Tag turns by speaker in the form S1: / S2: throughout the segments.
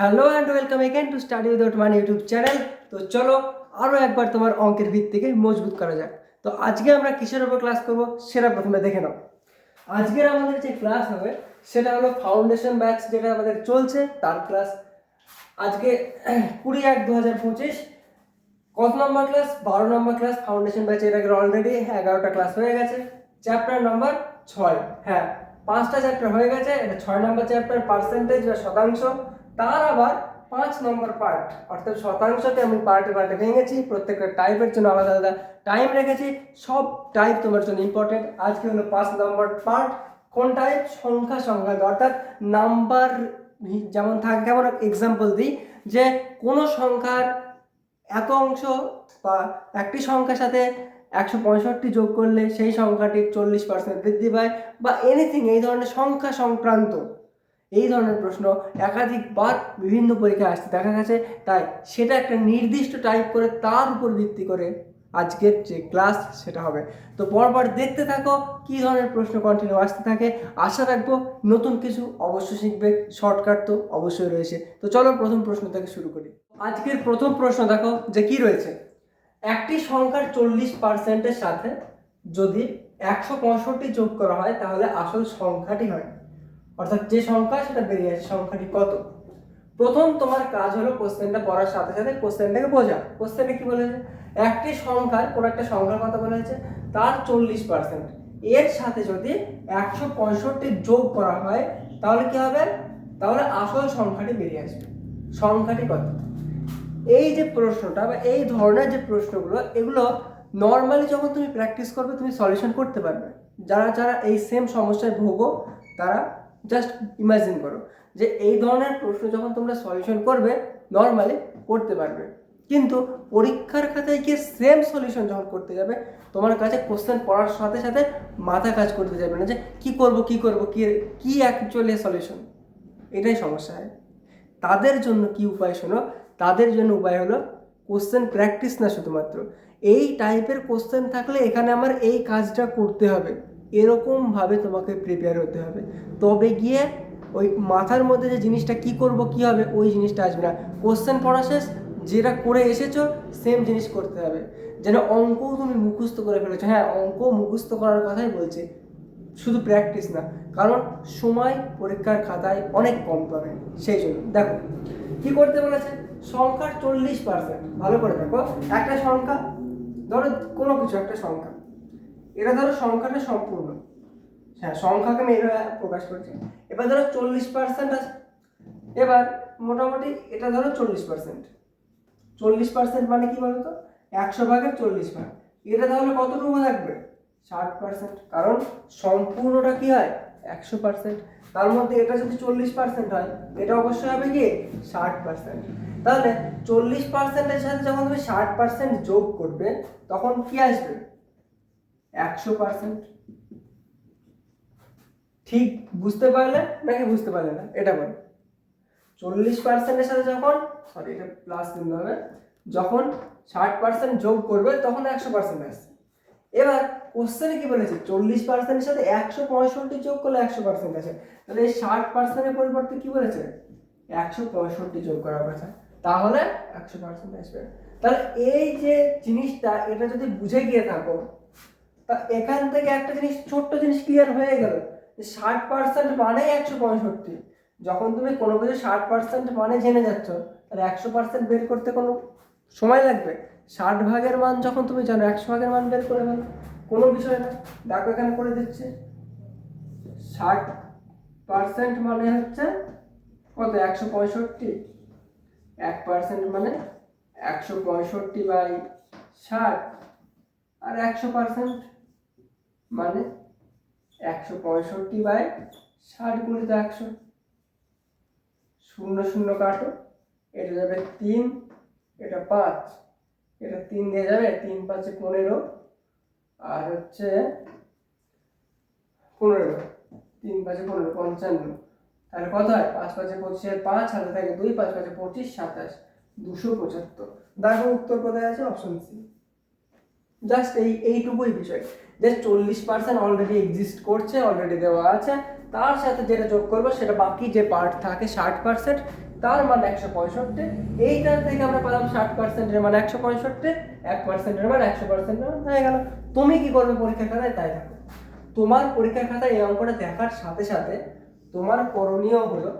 S1: Hello and welcome again to study without man YouTube channel তো চলো আরও একবার তোমার অঙ্কের ভিত্তিকে মজবুত করা যাক। তো আজকে আমরা কিসের উপর ক্লাস করব সেটা প্রথমে দেখে নাও। আজকের আমাদের যে ক্লাস হবে, সেটা হলো ফাউন্ডেশন ব্যাচ যেটা আমাদের চলছে, তার ক্লাস আজকে কুড়ি এক দু হাজার পঁচিশ। কত নম্বর ক্লাস বারো নম্বর ক্লাস ফাউন্ডেশন ব্যাচ এর আগে অলরেডি এগারোটা ক্লাস হয়ে গেছে। চ্যাপ্টার নম্বর ছয়। হ্যাঁ পাঁচটা চ্যাপ্টার হয়ে গেছে। এটা ছয় নম্বর চ্যাপ্টার পার্সেন্টেজ বা শতাংশ। তার আবার পাঁচ নম্বর পার্ট অর্থাৎ শতাংশকে আমি পার্টে পার্টে ভেঙেছি, প্রত্যেকটা টাইপের জন্য আলাদা আলাদা টাইম রেখেছি, সব টাইপ তোমার জন্য ইম্পর্টেন্ট আজকে হলো পাঁচ নম্বর পার্ট কোন টাইপ সংখ্যা সংখ্যা অর্থাৎ নাম্বার যেমন থাকে, কেমন এক্সাম্পল দিই, যে কোনো সংখ্যার এত অংশ বা একটি সংখ্যার সাথে একশো পঁয়ষট্টি যোগ করলে সেই সংখ্যাটির চল্লিশ পার্সেন্ট বৃদ্ধি পায়, বা এনিথিং এই ধরনের সংখ্যা সংক্রান্ত। এই ধরনের প্রশ্ন একাধিকবার বিভিন্ন পরীক্ষায় আসতে দেখা গেছে। তাই সেটা একটা নির্দিষ্ট টাইপ করে তার উপর ভিত্তি করে আজকের যে ক্লাস সেটা হবে। তো পরপর দেখতে থাকো কী ধরনের প্রশ্ন কন্টিনিউ আসতে থাকে। আশা রাখব নতুন কিছু অবশ্যই শিখবে শর্টকাট তো অবশ্যই রয়েছে। তো চলো প্রথম প্রশ্ন থেকে শুরু করি। আজকের প্রথম প্রশ্ন দেখো যে কি রয়েছে? একটি সংখ্যার চল্লিশ পার্সেন্টের সাথে যদি একশো পঁয়ষট্টি যোগ করা হয় তাহলে আসল সংখ্যাটি হয় অর্থাৎ যে সংখ্যা, সেটা বেরিয়ে আসে। সংখ্যাটি কত? প্রথম তোমার কাজ হলো কোশ্চেনটা পড়ার সাথে সাথে কোশ্চেনটাকে বোঝা। কোশ্চেনে কি বলেছে? একটি সংখ্যার, কোনো একটা সংখ্যার কথা বলা হয়েছে, তার চল্লিশ পার্সেন্ট এর সাথে যদি একশো পঁয়ষট্টি যোগ করা হয়, তাহলে কি হবে? তাহলে আসল সংখ্যাটি বেরিয়ে আসবে। সংখ্যাটি কত? এই যে প্রশ্নটা বা এই ধরনের যে প্রশ্নগুলো, এগুলো নর্মালি যখন তুমি প্র্যাকটিস করবে, তুমি সলিউশন করতে পারবে। যারা যারা এই সেম সমস্যায় ভোগো, তারা জাস্ট ইমাজিন করো যে এই ধরনের প্রশ্ন যখন তোমরা সলিউশন করবে নর্মালি করতে পারবে। কিন্তু পরীক্ষার খাতায় গিয়ে সেম সলিউশন যখন করতে যাবে, তোমার কাছে কোশ্চেন পড়ার সাথে সাথে মাথা কাজ করতে যাবে না যে কি করব কি করব, কি কি অ্যাকচুয়ালি সলিউশন এটাই সমস্যা হয়। তাদের জন্য কি উপায় শোনো? তাদের জন্য উপায় হলো কোশ্চেন প্র্যাকটিস না শুধুমাত্র। এই টাইপের কোশ্চেন থাকলে এখানে আমার এই কাজটা করতে হবে। এরকমভাবে তোমাকে প্রিপেয়ার হতে হবে। তবে গিয়ে ওই মাথার মধ্যে যে জিনিসটা কি করব, কি হবে, ওই জিনিসটা আসবে না। কোশ্চেন পড়া শেষ, যেটা করে এসেছ সেম জিনিস করতে হবে। যেন অঙ্কও তুমি মুখস্থ করে ফেলেছো। হ্যাঁ অঙ্ক মুখস্থ করার কথাই বলছি। শুধু প্র্যাকটিস না, কারণ সময় পরীক্ষার খাতায় অনেক কম পাবে। সেই জন্য, দেখো, কি করতে বলেছে? সংখ্যার চল্লিশ পার্সেন্ট ভালো করে দেখো, একটা সংখ্যা, ধরো কোনো কিছু, একটা সংখ্যা। এটা ধরো সংখ্যাটা সম্পূর্ণ। হ্যাঁ সংখ্যাকে আমি এভাবে প্রকাশ করছি। এবার ধরো চল্লিশ পার্সেন্ট আছে। এবার মোটামুটি এটা ধরো চল্লিশ পার্সেন্ট চল্লিশ পার্সেন্ট মানে কী বলতো? একশো ভাগের চল্লিশ ভাগ। এটা তাহলে কতটুকু থাকবে? ষাট পার্সেন্ট কারণ সম্পূর্ণটা কী হয়? একশো পার্সেন্ট তার মধ্যে এটা যদি চল্লিশ পার্সেন্ট হয়, এটা অবশ্যই হবে কি? ষাট পার্সেন্ট তাহলে চল্লিশ পার্সেন্টের সাথে যখন তুমি ষাট পার্সেন্ট যোগ করবে, তখন কি আসবে? একশো পার্সেন্ট ঠিক বুঝতে পারলে? নাকি বুঝতে পারলে না? এটা বল। চল্লিশ পার্সেন্টের সাথে যখন সরি এটা প্লাস দিতে হবে, যখন ষাট পার্সেন্ট যোগ করবে, তখন একশো পার্সেন্ট আসছে। এবার কোশ্চেনে কি বলেছে? চল্লিশ পার্সেন্টের সাথে একশো পঁয়ষট্টি যোগ করলে একশো পার্সেন্ট আছে তাহলে এই ষাট পার্সেন্টের পরিবর্তে কি বলেছে? একশো পঁয়ষট্টি যোগ করার কথা। তাহলে একশো পার্সেন্ট আসবে। তাহলে এই যে জিনিসটা, এটা যদি বুঝে গিয়ে থাকো তা এখান থেকে একটা জিনিস, ছোট্ট জিনিস ক্লিয়ার হয়ে গেল যে ষাট পার্সেন্ট মানে একশো পঁয়ষট্টি। যখন তুমি কোনো কিছু ষাট পার্সেন্ট মানে জেনে যাচ্ছ, তাহলে একশো পার্সেন্ট বের করতে কোনো সময় লাগবে। ষাট ভাগের মান যখন তুমি জানো, একশো ভাগের মান বের করে ফেলো। কোনো বিষয় না। দেখো এখানে করে দিচ্ছে। ষাট পার্সেন্ট মানে হচ্ছে কত? একশো পঁয়ষট্টি। এক পার্সেন্ট মানে একশো পঁয়ষট্টি বাই ষাট। আর একশো পার্সেন্ট মানে একশো পঁয়ষট্টি বাই ষাট গুণিত একশো। শূন্য শূন্য কাটো, এটা যাবে তিন, এটা পাঁচ, এটা তিন দিয়ে যাবে, তিন পাঁচে পনেরো, আর হচ্ছে পনেরো, তিন পাঁচে পনেরো, পঞ্চান্ন। তাহলে কত হয়? পাঁচ পাঁচে পঁচিশে পাঁচ হাতে থাকে দুই, পাঁচ পাঁচে পঁচিশ, সাতাশ, দুশো পঁচাত্তর। দেখো উত্তর কোথায় আছে? Option C. জাস্ট এই, এইটুকুই বিষয়। যে চল্লিশ পার্সেন্ট অলরেডি এক্সিস্ট করছে অলরেডি দেওয়া আছে। তার সাথে যেটা যোগ করব, সেটা বাকি যে পার্ট থাকে ষাট পার্সেন্ট তার মানে একশো পঁয়ষট্টি। এইটার থেকে আমরা পেলাম ষাট পার্সেন্টের মানে একশো পঁয়ষট্টি, এক পার্সেন্টের মানে একশো পার্সেন্টের মান হয়ে গেল। তুমি কি করবে পরীক্ষা খাতায়? তাই দেখো তোমার পরীক্ষার খাতায় এই অঙ্কটা দেখার সাথে সাথে তোমার করণীয় হলো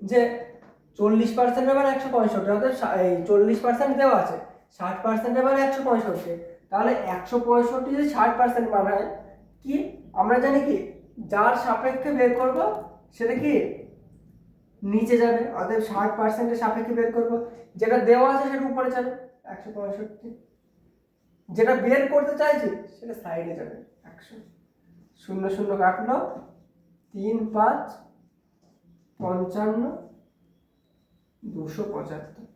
S1: যে চল্লিশ পার্সেন্টের মানে একশো পঁয়ষট্টি, অর্থাৎ এই চল্লিশ পার্সেন্ট দেওয়া আছে, ষাট পার্সেন্টের মানে একশো পঁয়ষট্টি। তাহলে একশো পঁয়ষট্টি যদি ষাট পার্সেন্ট মান হয় কি আমরা জানি কি, যার সাপেক্ষে বের করব, সেটা কি নিচে যাবে, অতএব ষাট পার্সেন্টের সাপেক্ষে বের করব। যেটা দেওয়া আছে সেটা উপরে যাবে, একশো পঁয়ষট্টি। যেটা বের করতে চাইছি, সেটা সাইডে যাবে, একশো। শূন্য শূন্য কাটলো, তিন পাঁচ, পঞ্চান্ন, দুশো পঁচাত্তর।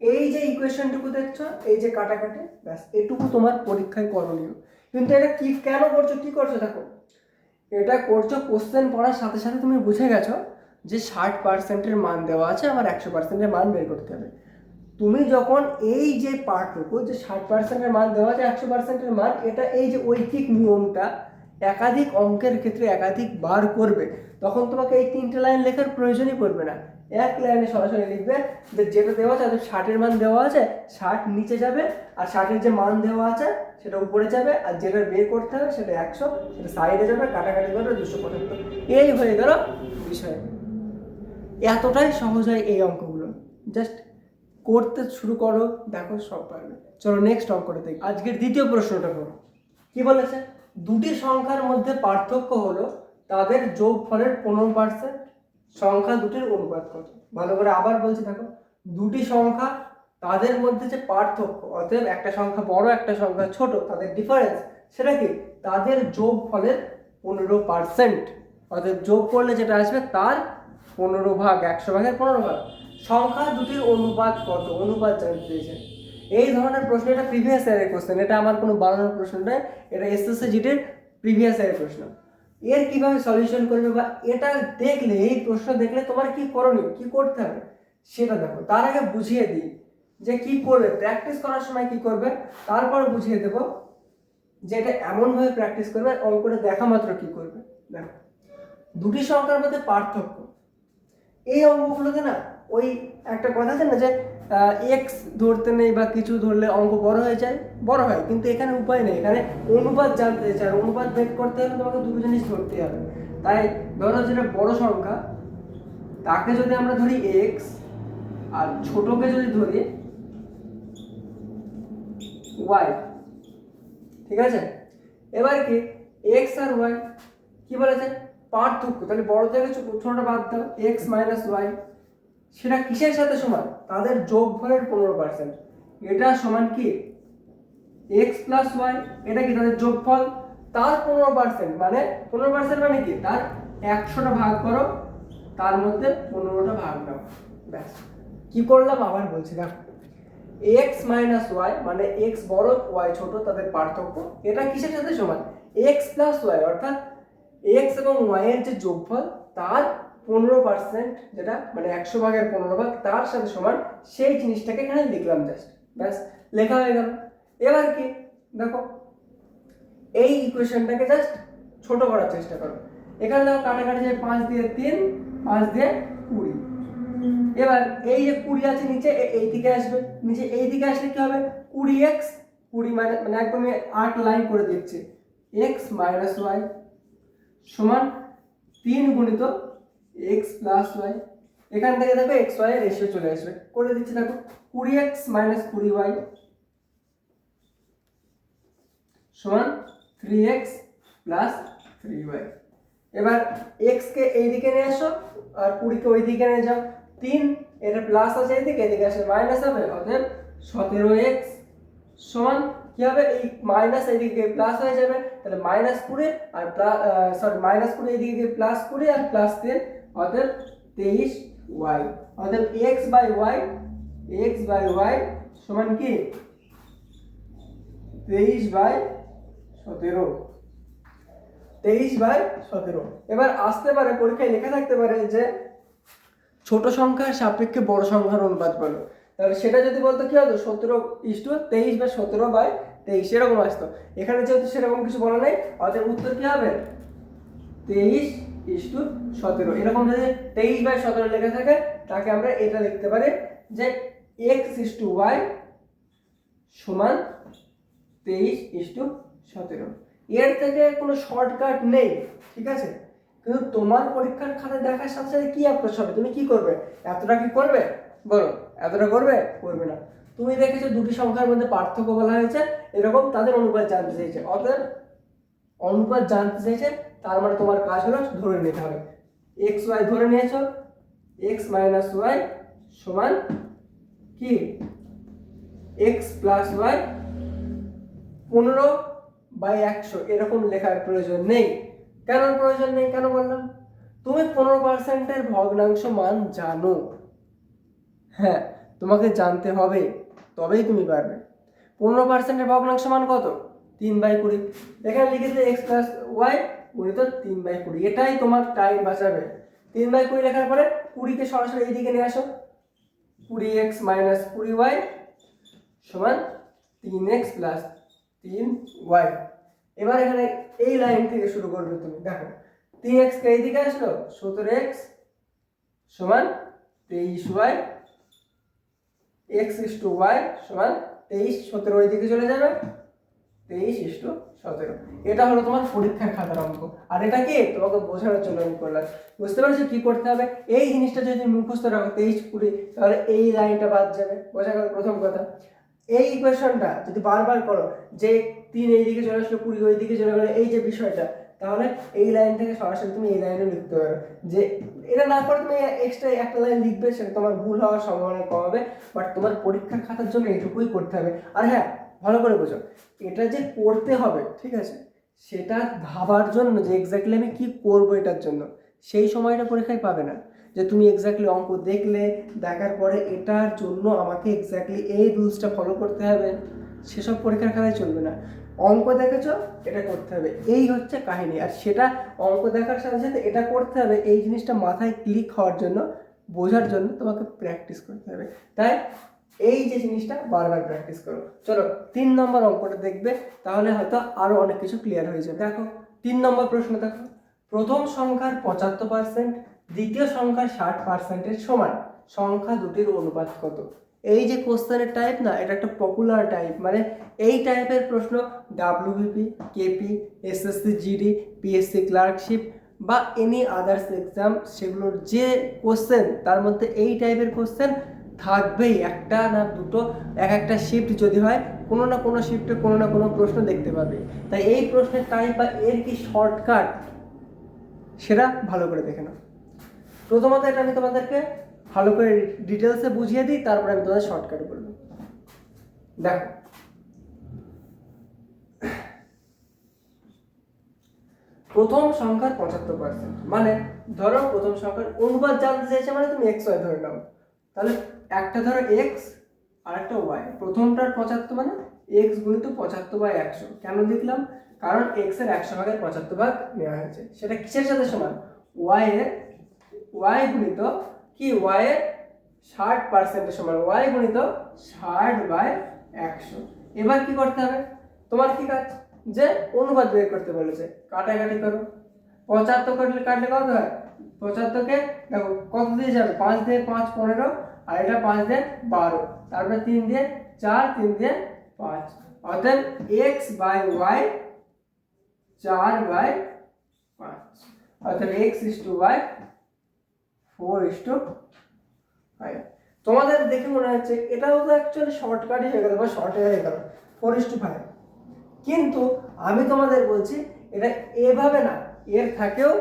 S1: এই যে ইকুয়েশনটুকু দেখছ, এই যে কাটাকাটি, ব্যাস, এটুকু তোমার পরীক্ষায় করণীয়। কিন্তু এটা কি, কেন করছ, কি করছ দেখো। এটা করছ কোশ্চেন পড়ার সাথে সাথে তুমি বুঝে গেছো যে ষাট পার্সেন্টের মান দেওয়া আছে আমার একশো পার্সেন্টের মান বের করতে হবে। তুমি যখন এই যে পার্টটুকু যে ষাট পার্সেন্টের মান দেওয়া আছে, একশো পার্সেন্টের মান, এটা এই যে ঐকিক নিয়মটা একাধিক অঙ্কের ক্ষেত্রে একাধিক বার করবে, তখন তোমাকে এই তিনটে লাইন লেখার প্রয়োজনই পড়বে না। এক লাইনে সরাসরি লিখবে, যে যেটা দেওয়া আছে তাদের ষাটের মান দেওয়া আছে ষাট নিচে যাবে, আর ষাটের যে মান দেওয়া আছে সেটা উপরে যাবে, আর যেটা বের করতে হবে সেটা একশো, সেটা সাইডে যাবে, কাটাকাটি করবে, দুশো পঁচাত্তর। এই হয়ে গেল বিষয়। এতটাই সহজ হয় এই অঙ্কগুলো। জাস্ট করতে শুরু করো, দেখো সব পারবে। চলো নেক্সট অঙ্কটা দেখি। আজকের দ্বিতীয় প্রশ্নটা করো। কি বলেছে? দুটি সংখ্যার মধ্যে পার্থক্য হলো তাদের যোগ ফলের পনেরো পার্সেন্ট সংখ্যা দুটির অনুপাত কত? ভালো করে আবার বলছি দেখো, দুটি সংখ্যা তাদের মধ্যে যে পার্থক্য, অতএব একটা সংখ্যা বড়, একটা সংখ্যা ছোট, তাদের ডিফারেন্স সেটা কি? তাদের যোগ ফলের পনেরো পার্সেন্ট অতএব যোগ করলে যেটা আসবে তার পনেরো ভাগ, একশো ভাগের পনেরো ভাগ। সংখ্যা দুটির অনুপাত কত? অনুপাত জানতে চেয়েছেন। এই ধরনের প্রশ্ন, এটা প্রিভিয়াস ইয়ারের কোশ্চেন এটা আমার কোনো বানানোর প্রশ্ন নয়, এটা এসএসসি জিটির প্রিভিয়াস ইয়ারের প্রশ্ন। এর কীভাবে সলিউশন করবে বা এটা দেখলে, এই প্রশ্ন দেখলে তোমার কি করণীয়? কি করতে হবে? সেটা দেখো। তার আগে বুঝিয়ে দিই যে কি করবে। প্র্যাকটিস করার সময় কি করবে? তারপর বুঝিয়ে দেবো যে এটা এমনভাবে প্র্যাকটিস করবে, অঙ্কটা দেখা মাত্র কি করবে। দেখো। দুটি সংখ্যার মধ্যে পার্থক্য। এই অঙ্কগুলোতে না, ওই একটা কথা আছে না যে এক্স ধরতে নেই বা কিছু ধরলে অঙ্ক বড় হয়ে যায়, বড় হয়, কিন্তু এখানে উপায় নেই। এখানে অনুপাত জানতে চাই, আর অনুপাত বের করতে হলে তোমাকে দুটো জিনিস ধরতে হবে। তাই ধরো যেটা বড় সংখ্যা, তাকে যদি আমরা ধরি এক্স আর ছোটকে যদি ধরি ওয়াই ঠিক আছে? এবার কি? এক্স আর ওয়াই কি বলেছে? পার্থক্য, তাহলে বড় থেকে ছোটটা বাদ দাও এক্স মাইনাস ওয়াই সেটা কিসের সাথে সমান? তাদের যোগফলের পনেরো পার্সেন্ট এটা সমান কি? এক্স প্লাস ওয়াই এটা কি তাদের যোগফল? তার পনেরো পার্সেন্ট মানে পনেরো পার্সেন্ট মানে কি? তার একশোটা ভাগ করো, তার মধ্যে পনেরোটা ভাগ নাও। ব্যাস। কি করলাম আবার বলছি, দেখো। এক্স মাইনাস ওয়াই মানে এক্স বড় ওয়াই ছোট, তাদের পার্থক্য। এটা কিসের সাথে সমান? এক্স প্লাস ওয়াই অর্থাৎ এক্স এবং ওয়াই এর যে যোগফল, তার পনেরো পার্সেন্ট যেটা মানে একশো ভাগের পনেরো ভাগ, তার সাথে সমান সেই জিনিসটাকে এখানে লিখলাম জাস্ট ব্যাস, লেখা হয়ে গেল। এবার কি? দেখো, এই ইকুয়েশনটাকে জাস্ট ছোট করার চেষ্টা করো। এখানে দেখো কাটাকাটি যে পাঁচ দিয়ে তিন, পাঁচ দিয়ে কুড়ি। এবার এই যে কুড়ি আছে নিচে এই দিকে আসবে। নিচে এই দিকে আসলে কি হবে? কুড়ি এক্স কুড়ি মাইনাস মানে একদমই আট লাইন করে দিচ্ছে। এক্স মাইনাস ওয়াই সমান তিন গুণিত এক্স প্লাস ওয়াই এখান থেকে দেখো এক্স ওয়াই রেশিও চলে আসবে। করে দিচ্ছি দেখো, কুড়ি এক্স মাইনাস কুড়ি ওয়াই সমান three x plus three y এবার এক্স কে এইদিকে নিয়ে আসো, আর কুড়িকে ওই দিকে নিয়ে যাও। তিন এটা প্লাস আছে এইদিকে এদিকে আসলে মাইনাস হবে, অতএব সতেরো এক্স সমান কি হবে? এই মাইনাস এইদিকে প্লাস হয়ে যাবে। তাহলে মাইনাস কুড়ি আর সরি মাইনাস কুড়ি এইদিকে প্লাস কুড়ি আর প্লাস তিন। অতএব তেইশ ওয়াই। অতএব x by y, x by y সমান কি? তেইশ বাই সতেরো। তেইশ বাই সতেরো। এবার আসতে পারে, পরীক্ষায় লেখা থাকতে পারে যে ছোট সংখ্যার সাপেক্ষে বড় সংখ্যার অনুপাত বলো তাহলে সেটা যদি বলতো কি হতো? সতেরো ইস টু তেইশ বা সতেরো বাই তেইশ, এরকম আসতো। এখানে যেহেতু সেরকম কিছু বলা নেই, অতএব উত্তর কি হবে? তেইশ ইস টু সতেরো। এরকম যদি তেইশ বাই সতেরো লেখা থাকে, তাকে আমরা এটা লিখতে পারি যে এক্স ইস টু ওয়াই সমান তেইশ ইস টু সতেরো। এর থেকে কোনো শর্টকাট নেই, ঠিক আছে? কিন্তু তোমার পরীক্ষার খাতা দেখার সাথে সাথে কি অ্যাপ্রোচ হবে? তুমি কি করবে? এতটা কি করবে? বলো, এতটা করবে? করবে না। তুমি দেখেছ দুটি সংখ্যার মধ্যে পার্থক্য বলা হয়েছে, এরকম তাদের অনুপাত জানতে চাইছে। অতএব, অনুপাত জানতে চাইছে তার মানে তোমার কাজ হলো ধরে নিতে হবে। এক্স ওয়াই ধরে নিয়েছো। এক্স মাইনাস ওয়াই সমান কি? এক্স প্লাস ওয়াই পনেরো বাই একশো। এরকম লেখার প্রয়োজন নেই। কেন প্রয়োজন নেই? কেন বললাম? তুমি পনেরো পার্সেন্টের ভগ্নাংশ মান জানো। হ্যাঁ তোমাকে জানতে হবে, তবেই তুমি পারবে। পনেরো পার্সেন্টের ভগ্নাংশ মান কত? তিন বাই কুড়ি। এখানে লিখেছে এক্স প্লাস ওয়াই গুণিত তিন বাই কুড়ি, এটাই তোমার টাইম বাঁচাবে। তিন বাই কুড়ি লেখার পরে কুড়িকে সরাসরি এইদিকে নিয়ে আসো। কুড়ি এক্স মাইনাস কুড়ি ওয়াই সমান তিন এক্স প্লাস তিন ওয়াই এবার এখানে এই লাইন থেকে শুরু করবে তুমি, দেখো। তিন এক্স কে এইদিকে আসলো সতেরো এক্স সমান তেইশ y x is to y সমান তেইশ সতেরো ওই দিকে চলে যাবে। তেইশ ইস টু সতেরো। এটা হলো তোমার পরীক্ষার খাতার অঙ্ক। আর এটা কি? তোমাকে বোঝানোর জন্য আমি করলাম। বুঝতে পারছ কি করতে হবে? এই জিনিসটা যদি মুখস্থ রাখো, তেইশ কুড়ি, তাহলে এই লাইনটা বাদ যাবে। বোঝা গেল প্রথম কথা। এই ইকুয়েশনটা যদি বারবার করো, যে তিন এই দিকে চলে আসলো, কুড়ি ওই দিকে চলে গেলো, এই যে বিষয়টা, তাহলে এই লাইন থেকে সরাসরি তুমি এই লাইনে লিখতে পারবে যে এটা না করে তুমি এক্সট্রা একটা লাইন লিখবে, সেটা তোমার ভুল হওয়ার সম্ভাবনা কম হবে বাট তোমার পরীক্ষার খাতার জন্য এটুকুই করতে হবে। আর হ্যাঁ ভালো করে বোঝো। এটা যে করতে হবে, ঠিক আছে? সেটা ভাবার জন্য যে এক্স্যাক্টলি আমি কি করব এটার জন্য, সেই সময়টা পরীক্ষায় পাবে না। যে তুমি এক্স্যাক্টলি অঙ্ক দেখলে, দেখার পরে এটার জন্য আমাকে এক্স্যাক্টলি এই রুলসটা ফলো করতে হবে। সেসব পরীক্ষার খাতায় চলবে না। অঙ্ক দেখেছ? এটা করতে হবে। এই হচ্ছে কাহিনী। আর সেটা অঙ্ক দেখার সাথে সাথে এটা করতে হবে। এই জিনিসটা মাথায় ক্লিক হওয়ার জন্য, বোঝার জন্য তোমাকে প্র্যাকটিস করতে হবে। তাই এই যে জিনিসটা বারবার প্র্যাকটিস করো। চলো, তিন নম্বর অঙ্কটা দেখবে, তাহলে হয়তো আরও অনেক কিছু ক্লিয়ার হয়ে যাবে। দেখো, তিন নম্বর প্রশ্ন দেখো। প্রথম সংখ্যার পঁচাত্তর পার্সেন্ট দ্বিতীয় সংখ্যার ষাট পার্সেন্টের সমান। সংখ্যা দুটির অনুপাত কত? এই যে কোশ্চেনের টাইপ না, এটা একটা পপুলার টাইপ মানে এই টাইপের প্রশ্ন WBP KP SSC GD PSC clerkship বা এনি আদার্স এক্সাম সেগুলোর যে কোশ্চেন তার মধ্যে এই টাইপের কোশ্চেন থাকবেই, একটা না দুটো, এক একটা শিফট যদি হয়, কোনো না কোনো শিফটে কোনো না কোনো প্রশ্ন দেখতে পাবে। তাই এই প্রশ্নের টাইম বা এর কি শর্টকাট সেটা ভালো করে দেখে নাও। প্রথমত এটা আমি তোমাদেরকে ভালো করে ডিটেলসে বুঝিয়ে দিই, তারপরে আমি তোমাদের শর্টকাট বলব। দেখো। প্রথম সংখ্যার পঁচাত্তর পার্সেন্ট মানে ধরো প্রথম সংখ্যার অনুবাদ জানতে চাইছে মানে তুমি এক্স ওয়াই ধরে নাও। তাহলে একটা ধরো এক্স আর একটা ওয়াই প্রথমটার পঁচাত্তর মানে এক্স গুণিত পঁচাত্তর বাই একশো। কেন লিখলাম? কারণ এক্সের একশো ভাগের পঁচাত্তর ভাগ নেওয়া হয়েছে। সেটা কিসের সাথে সমান? ওয়াই এর ওয়াই গুণিত কি? ওয়াই এর ষাট পার্সেন্টের সমান। ওয়াই গুণিত ষাট বাই একশো। এবার কি করতে হবে? তোমার কি কাজ? যে অনুপাত বের করতে বলেছে। কাটাকাটি করো। পঁচাত্তর কাটলে কাটলে কত হয়? পঁচাত্তরকে দেখো কত দিয়ে যাবে? পাঁচ দিয়ে পাঁচ, পনেরো। আর এটা পাঁচ দিয়ে বারো। তারপরে তিন দিয়ে চার, তিন দিয়ে পাঁচ। অর্থাৎ এক্স বাই ওয়াই চার বাই পাঁচ। অর্থাৎ x is to y four is to five তোমাদের দেখে মনে হচ্ছে এটাও তো অ্যাকচুয়ালি শর্টকাটই হয়ে গেল বা শর্টে হয়ে গেল। ফোর ইস টু ফাইভ কিন্তু আমি তোমাদের বলছি, এটা এভাবে না, এর থাকেও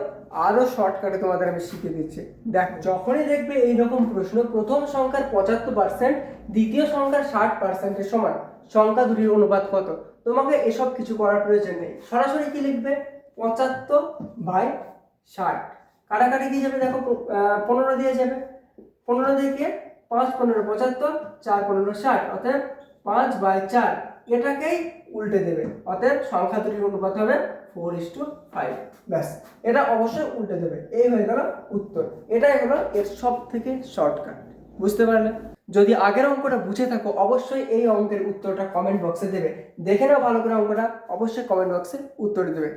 S1: আরও শর্টকাটে তোমাদের আমি শিখিয়ে দিচ্ছি। দেখ, যখনই দেখবে এইরকম প্রশ্ন, প্রথম সংখ্যার পঁচাত্তর পার্সেন্ট দ্বিতীয় সংখ্যার ষাট পার্সেন্টের সমান। সংখ্যা দুটির অনুপাত কত? তোমাকে এসব কিছু করার প্রয়োজন নেই। সরাসরি কি লিখবে? পঁচাত্তর বাই ষাট। কাটাকাটি দিয়ে যাবে, দেখো পনেরো দিয়ে যাবে। পনেরো দিয়ে পাঁচ, পনেরো, পঁচাত্তর, চার, পনেরো, ষাট। অতএব পাঁচ বাই চার এটাকেই উল্টে দেবে। অতএব সংখ্যা দুটির অনুপাত হবে ফোর ইস টু ফাইভ ব্যাস, এটা অবশ্যই উল্টে দেবে। এই হয়ে গেল উত্তর। এটাই হলো এর সব থেকে শর্টকাট বুঝতে পারলে? যদি আগের অঙ্কটা বুঝে থাকো, অবশ্যই এই অঙ্কের উত্তরটা কমেন্ট বক্সে দেবে। দেখে নাও ভালো করে অঙ্কটা, অবশ্যই কমেন্ট বক্সে উত্তর দেবে।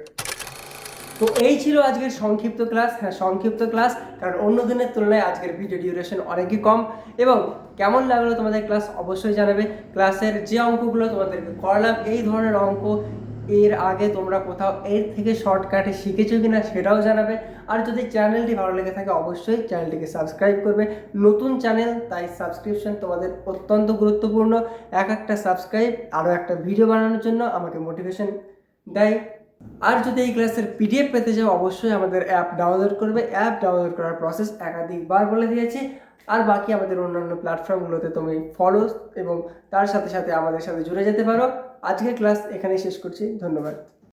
S1: তো এই ছিল আজকের সংক্ষিপ্ত ক্লাস হ্যাঁ সংক্ষিপ্ত ক্লাস কারণ অন্য দিনের তুলনায় আজকের ভিডিও ডিউরেশন অনেকই কম। এবং কেমন লাগল তোমাদের ক্লাস অবশ্যই জানাবে। ক্লাসের যে অঙ্কগুলো তোমাদেরকে করালাম, এই ধরনের অঙ্ক এর আগে তোমরা কোথাও এর থেকে শর্টকাটে শিখেছো কিনা সেটাও জানাবে। আর যদি চ্যানেলটি ভালো লেগে থাকে, অবশ্যই চ্যানেলটিকে সাবস্ক্রাইব করবে। নতুন চ্যানেল তাই সাবস্ক্রিপশন তোমাদের অত্যন্ত গুরুত্বপূর্ণ। এক একটা সাবস্ক্রাইব আরও একটা ভিডিও বানানোর জন্য আমাকে মোটিভেশন দেয়। আর যদি এই ক্লাসের পিডিএফ পেতে চাও, অবশ্যই আমাদের অ্যাপ ডাউনলোড করবে। অ্যাপ ডাউনলোড করার প্রসেস একাধিকবার বলে দিয়েছি। আর বাকি আমাদের অন্যান্য প্ল্যাটফর্মগুলোতে তুমি ফলো এবং তার সাথে সাথে আমাদের সাথে জুড়ে যেতে পারো। আজকের ক্লাস এখানে শেষ করছি ধন্যবাদ।